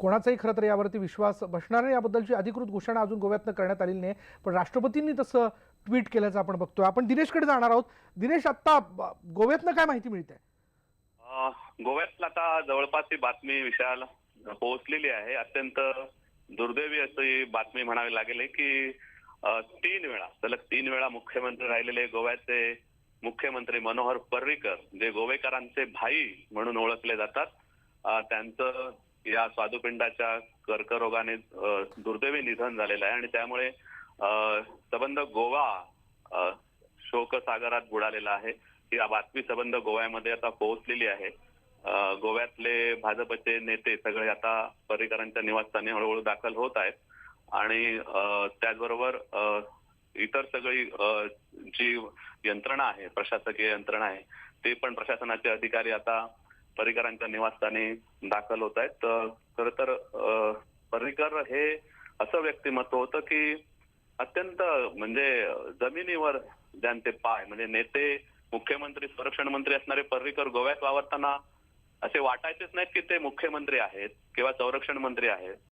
कोणाचाही खरं तर यावरती विश्वास बसणार नाही. याबद्दलची अधिकृत घोषणा अजून गोव्यातनं करण्यात आलेली नाही. पण राष्ट्रपतींनी तसं ट्विट केल्याचं आपण बघतोय. आपण दिनेशकडे जाणार आहोत. दिनेश आत्ता गोव्यातनं काय माहिती मिळते अ, गोव्यातला आता जवळपास ही बातमी विशाल पोहोचलेली आहे. अत्यंत दुर्दैवी अशी बातमी म्हणावी लागेल की तीन वेळा सलग तीन वेळा मुख्यमंत्री राहिलेले गोव्याचे मुख्यमंत्री मनोहर पर्रीकर जे गोवेकरांचे भाई म्हणून ओळखले जातात त्यांचं या स्वादुपिंडाच्या कर्करोगाने दुर्दैवी निधन झालेलं आहे आणि त्यामुळे अ, सबंध गोवा शोकसागरात बुडालेला आहे. ही बातमी सबंध गोव्यामध्ये आता पोहोचलेली आहे. गोव्यातले भाजपचे नेते सगळे आता पर्रिकरांच्या निवासस्थानी हळूहळू दाखल होत आहेत. आणि त्याचबरोबर इतर सगळी जी यंत्रणा आहे प्रशासकीय यंत्रणा आहे ते पण प्रशासनाचे अधिकारी आता पर्रीकरांच्या निवासस्थानी दाखल होत आहेत. तर तर अ, हे असं व्यक्तिमत्व होतं की अत्यंत म्हणजे जमिनीवर ज्यांचे पाय म्हणजे नेते मुख्यमंत्री संरक्षण मंत्री असणारे पर्रीकर गोव्यात वावरताना असे वाटायचेच नाहीत की ते मुख्यमंत्री आहेत किंवा संरक्षण मंत्री आहेत.